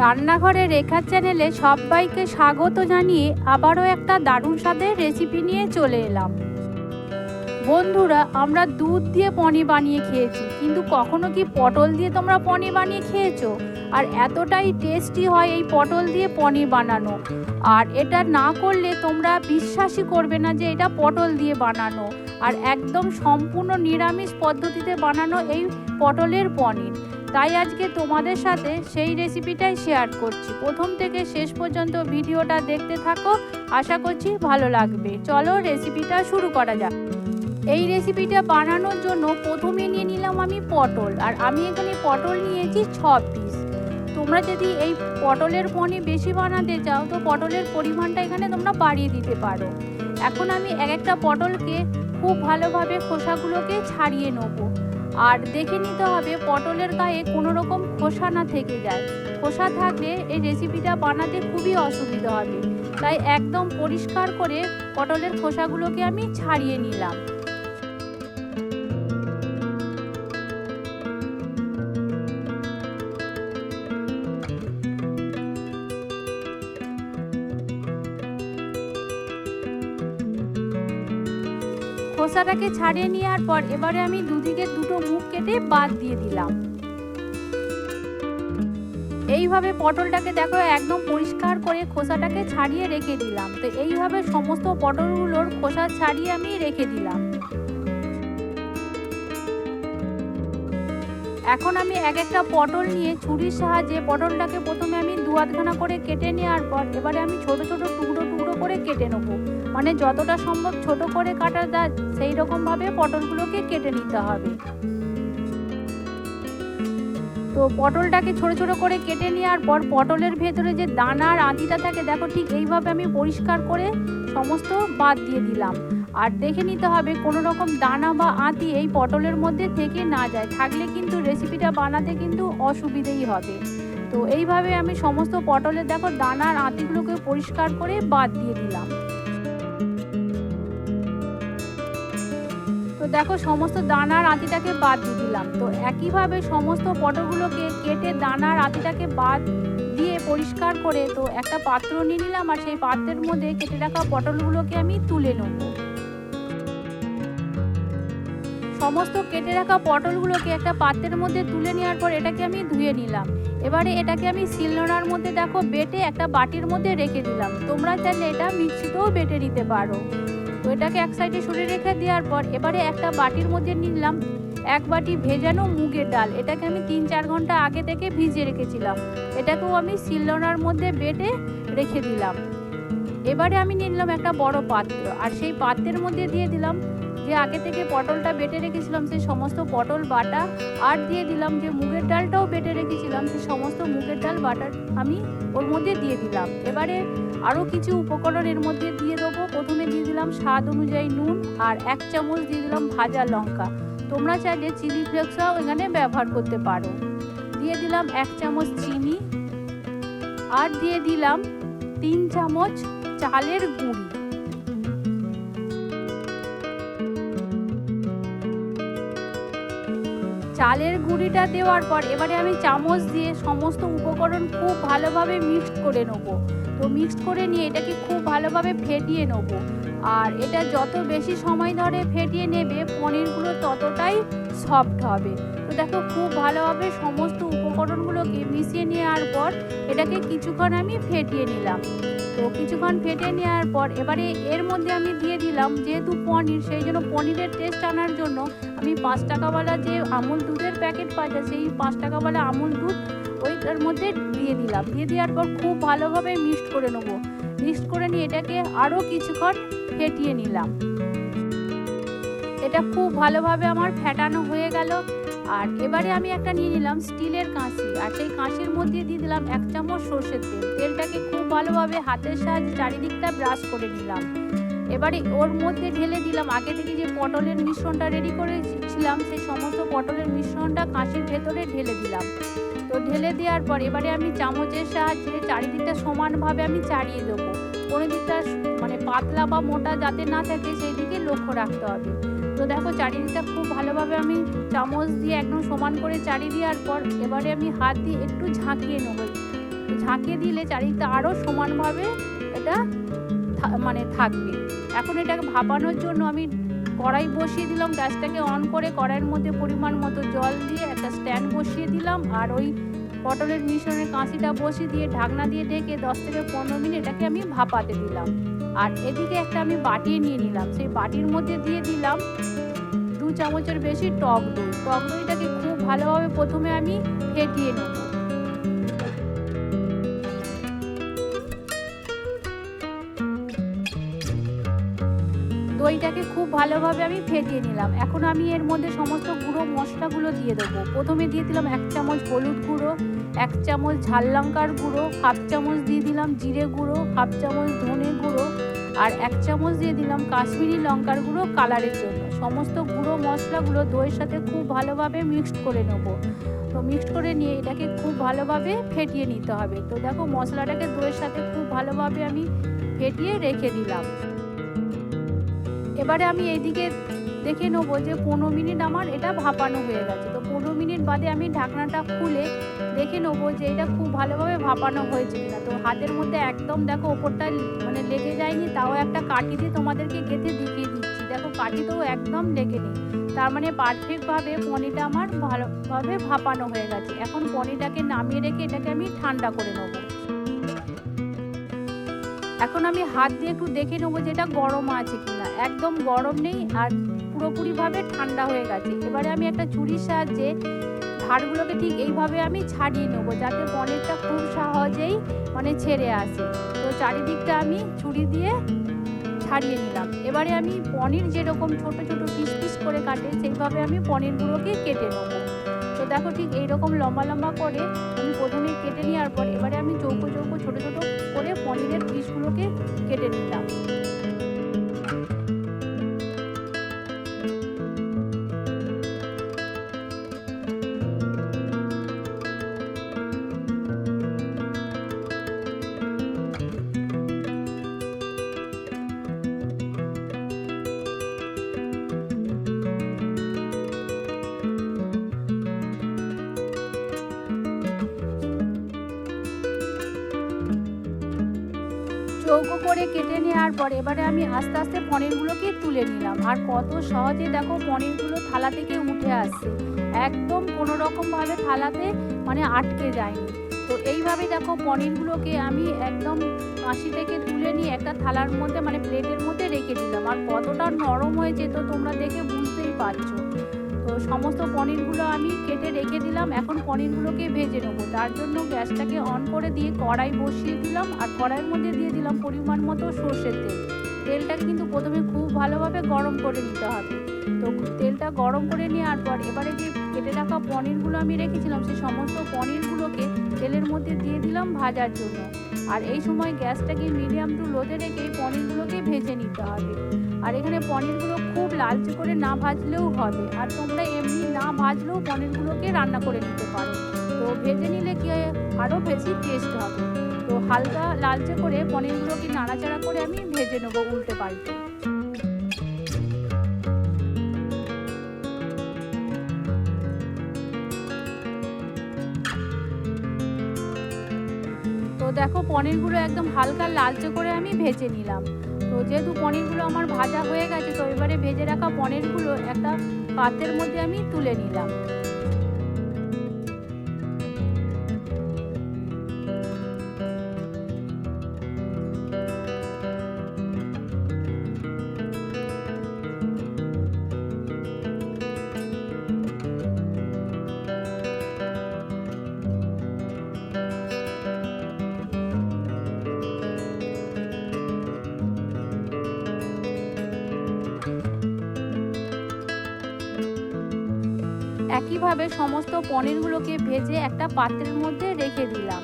রান্নাঘরে রেখার চ্যানেলে সবাইকে স্বাগত জানিয়ে আবারও একটা দারুণ স্বাদের রেসিপি নিয়ে চলে এলাম। বন্ধুরা, আমরা দুধ দিয়ে পনির বানিয়ে খেয়েছি, কিন্তু কখনো কি পটল দিয়ে তোমরা পনির বানিয়ে খেয়েছো? আর এতটাই টেস্টি হয় এই পটল দিয়ে পনির বানানো। আর এটা না করলে তোমরা বিশ্বাসই করবে না যে এটা পটল দিয়ে বানানো। আর একদম সম্পূর্ণ নিরামিষ পদ্ধতিতে বানানো এই পটলের পনির। তাই আজকে তোমাদের সাথে সেই রেসিপিটাই শেয়ার করছি। প্রথম থেকে শেষ পর্যন্ত ভিডিওটা দেখতে থাকো। আশা করছি ভালো লাগবে। চলো রেসিপিটা শুরু করা যাক। এই রেসিপিটা বানানোর জন্য প্রথমে নিয়ে নিলাম আমি পটল। আর আমি এখানে পটল নিয়েছি ছ পিস তোমরা যদি এই পটলের পনি বেশি বানাতে চাও, তো পটলের পরিমাণটা এখানে তোমরা বাড়িয়ে দিতে পারো। এখন আমি এক একটা পটলকে খুব ভালোভাবে খোসাগুলোকে ছাড়িয়ে নেব। আর দেখে নিতে হবে পটলের গায়ে কোনো রকম খোসা না থেকে যায়। খোসা থাকলে এই রেসিপিটা বানাতে খুবই অসুবিধা হবে। তাই একদম পরিষ্কার করে পটলের খোসাগুলোকে আমি ছাড়িয়ে নিলাম। খোসাটাকে ছাড়িয়ে নেওয়ার পর এবারে আমি দুদিকে দুটো মুখ কেটে বাদ দিয়ে দিলাম। এইভাবে পটলটাকে দেখো একদম পরিষ্কার করে খোসাটাকে ছাড়িয়ে রেখে দিলাম। তো এইভাবে সমস্ত পটলগুলোর খোসা ছাড়িয়ে আমি রেখে দিলাম। এখন আমি এক একটা পটল নিয়ে ছুরির সাহায্যে পটলটাকে প্রথমে আমি দু আধখানা করে কেটে নেওয়ার পর এবারে আমি ছোট ছোট টুকরো টুকরো করে কেটে নেব। মানে যতটা সম্ভব ছোট করে কাটা যায়, সেই রকমভাবে পটলগুলোকে কেটে নিতে হবে। তো পটলটাকে ছোট ছোট করে কেটে নেওয়ার পর পটলের ভেতরে যে দানার আঁতিটা থাকে, দেখো ঠিক এইভাবে আমি পরিষ্কার করে সমস্ত বাদ দিয়ে দিলাম। আর দেখে নিতে হবে কোনো রকম দানা বা আঁতি এই পটলের মধ্যে থেকে না যায়। থাকলে কিন্তু রেসিপিটা বানাতে কিন্তু অসুবিধেই হবে। তো এইভাবে আমি সমস্ত পটলের, দেখো দানার আঁতিগুলোকে পরিষ্কার করে বাদ দিয়ে দিলাম। দেখো, সমস্ত দানার আঁতিটাকে বাদ দিয়ে দিলাম। তো একইভাবে সমস্ত পটলগুলোকে কেটে দানার আঁতিটাকে বাদ দিয়ে পরিষ্কার করে, তো একটা পাত্র নিয়ে নিলাম আর সেই পাত্রের মধ্যে কেটে রাখা পটলগুলোকে আমি তুলে নেব। সমস্ত কেটে রাখা পটলগুলোকে একটা পাত্রের মধ্যে তুলে নেওয়ার পর এটাকে আমি ধুয়ে নিলাম। এবারে এটাকে আমি শিলনোড়ার মধ্যে, দেখো, বেটে একটা বাটির মধ্যে রেখে দিলাম। তোমরা চাইলে এটা মিক্সিতেও বেটে নিতে পারো। তো এটাকে এক সাইডে সরে রেখে দেওয়ার পর এবারে একটা বাটির মধ্যে নিলাম। এক বাটি ভেজানো মুগের ডাল। এটাকে আমি তিন চার ঘণ্টা আগে থেকে ভিজিয়ে রেখেছিলাম। এটাকেও আমি শিলনোড়ার মধ্যে বেটে রেখে দিলাম। এবারে আমি নিলাম একটা বড় পাত্র। আর সেই পাত্রের মধ্যে দিয়ে দিলাম যে আগে থেকে পটলটা বেটে রেখেছিলাম, সেই সমস্ত পটল বাটা, আর দিয়ে দিলাম যে মুগের ডালটাও বেটে রেখেছিলাম, সেই সমস্ত মুগের ডাল বাটা আমি ওর মধ্যে দিয়ে দিলাম। এবারে আরও কিছু উপকরণ এর মধ্যে দিয়ে প্রথমে দিয়ে দিলাম স্বাদ অনুযায়ী নুন আর এক চামচ দিয়ে দিলাম ভাজা লঙ্কা। তোমরা চাইলে চিলি ফ্লেক্সও এখানে ব্যবহার করতে পারো। দিয়ে দিলাম এক চামচ চিনি আর দিয়ে দিলাম তিন চামচ চালের গুঁড়ি। চালের গুঁড়িটা দেওয়ার পর এবারে আমি চামচ দিয়ে সমস্ত উপকরণ খুব ভালোভাবে মিক্সড করে নেব। তো মিক্সড করে নিয়ে এটাকে খুব ভালোভাবে ফেটিয়ে নেব। আর এটা যত বেশি সময় ধরে ফেটিয়ে নেবে, পনিরগুলো ততটাই সফট হবে। তো দেখো, খুব ভালোভাবে সমস্ত উপকরণগুলোকে মিশিয়ে নেওয়ার পর এটাকে কিছুক্ষণ আমি ফেটিয়ে নিলাম। তো কিছুক্ষণ ফেটিয়ে নেওয়ার পর এবারে এর মধ্যে আমি দিয়ে দিলাম যেহেতু পনির, সেই জন্য পনিরের টেস্ট আনার জন্য আমি পাঁচ টাকাওয়ালা যে আমুল দুধের প্যাকেট পাওয়া যায়, সেই পাঁচ টাকাওয়ালা আমুল দুধ ওইটার মধ্যে দিয়ে দিলাম। দিয়ে দেওয়ার পর খুব ভালোভাবে মিক্সড করে নেব। মিক্সড করে নিয়ে এটাকে আরও কিছুক্ষণ ফেটিয়ে নিলাম। এটা খুব ভালোভাবে আমার ফেটানো হয়ে গেল। আর এবারে আমি একটা নিয়ে নিলাম স্টিলের কাঁচি। আর সেই কাঁচির মধ্যে দিয়ে দিলাম এক চামচ সর্ষের তেল। তেলটাকে খুব ভালোভাবে হাতের সাহায্যে চারিদিকটা ব্রাশ করে নিলাম। এবারে ওর মধ্যে ঢেলে দিলাম। আগে থেকে যে পটলের মিশ্রণটা রেডি করেছিলাম সেই সমস্ত পটলের মিশ্রণটা কাঁচির ভেতরে ঢেলে দিলাম। তো ঢেলে দেওয়ার পর এবারে আমি চামচের সাহায্যে চারিদিকটা সমানভাবে আমি চাড়িয়ে দেবো। কোনো দিকটা মানে পাতলা বা মোটা যাতে না থাকে, সেই দিকে লক্ষ্য রাখতে হবে। তো দেখো চারিদিকটা খুব ভালোভাবে আমি চামচ দিয়ে একদম সমান করে চাড়িয়ে দেওয়ার পর এবারে আমি হাত দিয়ে একটু ঝাঁকিয়ে নেব। ঝাঁকিয়ে দিলে চারিদিকটা আরও সমানভাবে এটা মানে থাকবে। এখন এটাকে ভাপানোর জন্য আমি কড়াই বসিয়ে দিলাম, গ্যাসটাকে অন করে কড়াইয়ের মধ্যে পরিমাণ মতো জল দিয়ে একটা স্ট্যান্ড বসিয়ে দিলাম আর ওই পটলের মিশ্রণের কাঁচিটা বসিয়ে দিয়ে ঢাকনা দিয়ে ঢেকে দশ থেকে পনেরো মিনিট এটাকে আমি ভাপাতে দিলাম। আর এদিকে একটা আমি বাটি নিয়ে নিলাম, সেই বাটির মধ্যে দিয়ে দিলাম দু চামচের বেশি টক দই। টক দইটাকে খুব ভালোভাবে প্রথমে আমি ফেটিয়ে নেব। দইটাকে খুব ভালোভাবে আমি ফেটিয়ে নিলাম। এখন আমি এর মধ্যে সমস্ত গুঁড়ো মশলাগুলো দিয়ে দেবো। প্রথমে দিয়ে দিলাম এক চামচ হলুদ গুঁড়ো, এক চামচ ঝাল লঙ্কার গুঁড়ো, হাফ চামচ দিয়ে দিলাম জিরে গুঁড়ো, হাফ চামচ ধনে গুঁড়ো আর এক চামচ দিয়ে দিলাম কাশ্মীরি লঙ্কার গুঁড়ো কালারের জন্য। সমস্ত গুঁড়ো মশলাগুলো দইয়ের সাথে খুব ভালোভাবে মিক্সড করে নেব। তো মিক্সড করে নিয়ে এটাকে খুব ভালোভাবে ফেটিয়ে নিতে হবে। তো দেখো মশলাটাকে দইয়ের সাথে খুব ভালোভাবে আমি ফেটিয়ে রেখে দিলাম। এবারে আমি এইদিকে দেখে নেব যে পনেরো মিনিট আমার এটা ভাপানো হয়ে গেছে। তো পনেরো মিনিট বাদে আমি ঢাকনাটা খুলে দেখে নেব যে এটা খুব ভালোভাবে ভাপানো হয়েছে কিনা। তো হাতের মধ্যে একদম দেখো ওপরটা মানে লেগে যায়নি, তাও একটা কাঠি দিয়ে তোমাদেরকে গেঁথে দেখিয়ে দিচ্ছি। দেখো কাঠিতেও একদম লেগে নেই। তার মানে পারফেক্টভাবে পনিরটা আমার ভালোভাবে ভাপানো হয়ে গেছে। এখন পনিরটাকে নামিয়ে রেখে এটাকে আমি ঠান্ডা করে নেব। এখন আমি হাত দিয়ে একটু দেখে নেব যে এটা গরম আছে কিনা। একদম গরম নেই আর পুরোপুরিভাবে ঠান্ডা হয়ে গেছে। এবারে আমি একটা ছুরির সাহায্যে ধারগুলোকে ঠিক এইভাবে আমি ছাড়িয়ে নেব যাতে পনিরটা খুব সহজেই মানে ছেড়ে আসে। তো চারিদিকটা আমি ছুরি দিয়ে ছাড়িয়ে নিলাম। এবারে আমি পনির যেরকম ছোট ছোট পিস পিস করে কাটে, সেইভাবে আমি পনিরগুলোকে কেটে নেব। তো দেখো ঠিক এইরকম লম্বা লম্বা করে আমি প্রথমে কেটে নেওয়ার পর এবারে আমি চৌকো চৌকো ছোট ছোট করে পনিরের পিসগুলোকে কেটে নিলাম। চৌকো করে কেটে নেওয়ার পর এবারে আমি আস্তে আস্তে পনিরগুলোকে তুলে নিলাম। আর কত সহজে দেখো পনিরগুলো থালা থেকে উঠে আসছে। একদম কোনো রকমভাবে থালাতে মানে আটকে যায়নি। তো এইভাবে দেখো পনিরগুলোকে আমি একদম কাশি থেকে তুলে নিয়ে একটা থালার মধ্যে মানে প্লেটের মধ্যে রেখে দিলাম। আর কতটা নরম হয়েছে তো তোমরা দেখে বুঝতেই পারছ। তো সমস্ত পনিরগুলো আমি কেটে রেখে দিলাম। এখন পনিরগুলোকে ভেজে নেব। তার জন্য গ্যাসটাকে অন করে দিয়ে কড়াই বসিয়ে দিলাম আর কড়াইয়ের মধ্যে দিয়ে দিলাম পরিমাণ মতো সর্ষের তেল। তেলটা কিন্তু প্রথমে খুব ভালোভাবে গরম করে নিতে হবে। তো তেলটা গরম করে নেওয়ার পর এবারে যে কেটে রাখা পনিরগুলো আমি রেখেছিলাম সেই সমস্ত পনিরগুলোকে তেলের মধ্যে দিয়ে দিলাম ভাজার জন্য। আর এই সময় গ্যাসটাকে মিডিয়াম টু লোতে রেখে পনিরগুলোকে ভেজে নিতে হবে। আর এখানে পনিরগুলো খুব লালচে করে না ভাজলেও হবে। আর তোমরা এমনি না ভাজলেও পনিরগুলোকে রান্না করে নিতে পারো। তো ভেজে নিলে কি আরও বেশি টেস্ট হবে। তো হালকা লালচে করে পনিরগুলোকে নাড়াচাড়া করে আমি ভেজে নেব উল্টে পাল্টে। দেখো পনিরগুলো একদম হালকা লালচে করে আমি ভেজে নিলাম। তো যেহেতু পনিরগুলো আমার ভাজা হয়ে গেছে, তো এবারে ভেজে রাখা পনিরগুলো একটা পাতের মধ্যে আমি তুলে নিলাম। একইভাবে সমস্ত পনিরগুলোকে ভেজে একটা পাত্রের মধ্যে রেখে দিলাম।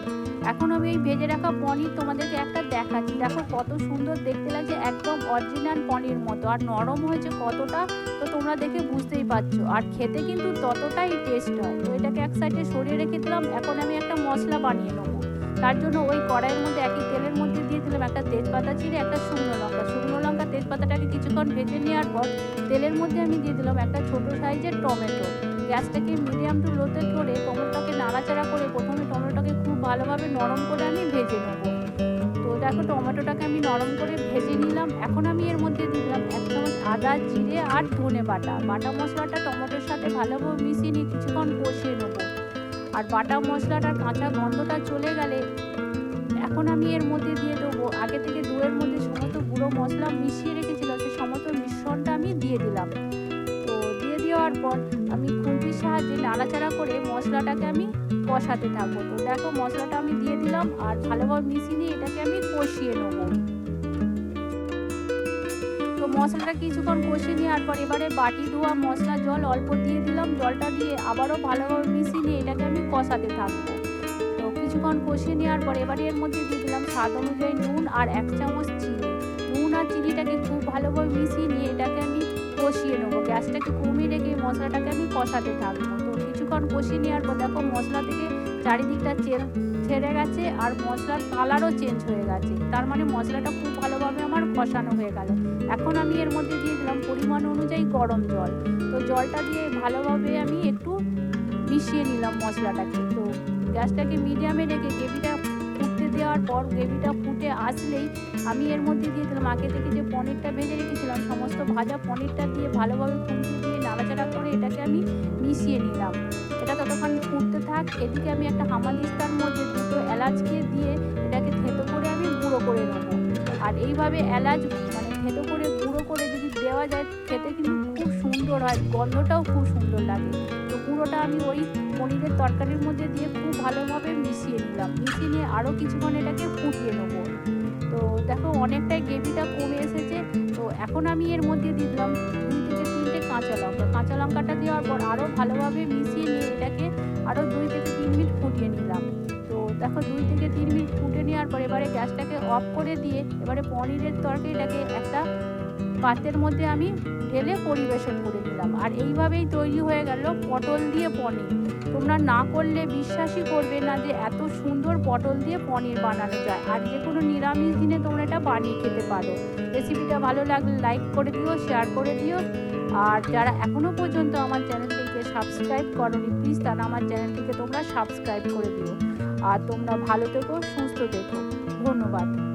এখন আমি এই ভেজে রাখা পনির তোমাদেরকে একটা দেখাচ্ছি। দেখো কত সুন্দর দেখতে লাগছে, একদম অরিজিনাল পনির মতো। আর নরম হয়েছে কতটা, তো তোমরা দেখে বুঝতেই পারছ। আর খেতে কিন্তু ততটাই টেস্ট হয়। তো এটাকে এক সাইডে সরিয়ে রেখে দিলাম। এখন আমি একটা মশলা বানিয়ে নেব। তার জন্য ওই কড়াইয়ের মধ্যে একই তেলের মধ্যে দিয়ে দিলাম একটা তেজপাতা চিড়ে, একটা শুকনো লঙ্কা। তেজপাতাটাকে কিছুক্ষণ ভেজে নেওয়ার পর তেলের মধ্যে আমি দিয়ে দিলাম একটা ছোট সাইজের টমেটো। গ্যাসটাকে মিডিয়াম টু লোতে করে টমেটোটাকে নাড়াচাড়া করে প্রথমে টমেটোটাকে খুব ভালোভাবে নরম করে আমি ভেজে নেব। তো দেখো টমেটোটাকে আমি নরম করে ভেজে নিলাম। এখন আমি এর মধ্যে দিলাম এক চামচ আদা, জিরে আর ধনে বাটা। বাটা মশলাটা টমেটোর সাথে ভালোভাবে মিশিয়ে নিয়ে কিছুক্ষণ কষিয়ে নেব। আর বাটা মশলাটার কাঁচা গন্ধটা চলে গেলে এখন আমি এর মধ্যে দিয়ে দেবো। আগে থেকে দুয়ের মধ্যে গুঁড়ো মশলা মিশিয়ে রেখেছিলাম সেই সমস্ত মিশ্রণটা আমি দিয়ে দিলাম। তো দিয়ে দেওয়ার পর আমি খুন্তির সাহায্যে নাড়াচাড়া করে মশলাটাকে আমি কষাতে থাকব। তো দেখো মশলাটা আমি দিয়ে দিলাম আর ভালোভাবে মিশিয়ে নিয়ে এটাকে আমি কষিয়ে নেব। তো মশলাটা কিছুক্ষণ কষিয়ে নেওয়ার পর এবারে বাটি, ধোয়া, মশলা, জল অল্প দিয়ে দিলাম। জলটা দিয়ে আবারও ভালোভাবে মিশিয়ে নিয়ে এটাকে আমি কষাতে থাকব। তো কিছুক্ষণ কষিয়ে নেওয়ার পর এবারে এর মধ্যে দিয়ে দিলাম স্বাদ অনুযায়ী নুন আর এক চামচ চিনি। আর চিনিটাকে খুব ভালোভাবে মিশিয়ে নিয়ে এটাকে আমি কষিয়ে নেব। গ্যাসটাকে কমিয়ে রেখে মশলাটাকে আমি কষাতে থাকব। তো কিছুক্ষণ কষিয়ে নেওয়ার পর দেখো মশলা থেকে চারিদিকটা চের ছেড়ে গেছে আর মশলার কালারও চেঞ্জ হয়ে গেছে। তার মানে মশলাটা খুব ভালোভাবে আমার কষানো হয়ে গেল। এখন আমি এর মধ্যে দিয়ে দিলাম পরিমাণ অনুযায়ী গরম জল। তো জলটা দিয়ে ভালোভাবে আমি একটু মিশিয়ে নিলাম মশলাটাকে। তো গ্যাসটাকে মিডিয়ামে রেখে গ্রেভিটা দেওয়ার পর গ্রেভিটা ফুটে আসলেই আমি এর মধ্যে দিয়ে দিলাম। আগে থেকে যে পনিরটা ভেজে রেখেছিলাম, সমস্ত ভাজা পনিরটা দিয়ে ভালোভাবে খুঁটি দিয়ে নাড়াচাড়া করে এটাকে আমি মিশিয়ে নিলাম। এটা ততক্ষণ ফুটতে থাক। এদিকে আমি একটা হামালিস্তার মধ্যে দুটো এলাচকে দিয়ে এটাকে থেতো করে আমি গুঁড়ো করে নেব। আর এইভাবে এলাচ মানে থেতো করে গুঁড়ো করে যদি দেওয়া যায়, খেতে কিন্তু খুব সুন্দর হয়। গন্ধটাও খুব সুন্দর লাগে। গুঁড়োটা আমি ওই পনিরের তরকারির মধ্যে দিয়ে খুব ভালোভাবে মিশিয়ে নিলাম। মিশিয়ে নিয়ে আরও কিছুক্ষণ এটাকে ফুটিয়ে নেব। তো দেখো অনেকটাই গ্রেভিটা কমে এসেছে। তো এখন আমি এর মধ্যে দিয়ে দিলাম দুই থেকে তিনটে কাঁচা লঙ্কা। কাঁচা লঙ্কাটা দেওয়ার পর আরও ভালোভাবে মিশিয়ে নিয়ে এটাকে আরও দুই থেকে তিন মিনিট ফুটিয়ে নিলাম। তো দেখো দুই থেকে তিন মিনিট ফুটে নেওয়ার পর এবারে গ্যাসটাকে অফ করে দিয়ে এবারে পনিরের তরকারিটাকে একটা পাত্রের মধ্যে আমি ঢেলে পরিবেশন করে দিলাম। আর এইভাবেই তৈরি হয়ে গেল পটল দিয়ে পনির। তোমরা না করলে বিশ্বাসই করবে না যে এত সুন্দর পটল দিয়ে পনির বানানো যায়। আর যে কোনো নিরামিষ দিনে তোমরা এটা বানিয়ে খেতে পারো। রেসিপিটা ভালো লাগলে লাইক করে দিও, শেয়ার করে দিও। আর যারা এখনও পর্যন্ত আমার চ্যানেলটিকে সাবস্ক্রাইব করনি, প্লিজ তারা আমার চ্যানেলটিকে তোমরা সাবস্ক্রাইব করে দিও। আর তোমরা ভালো থেকো, সুস্থ থেকো। ধন্যবাদ।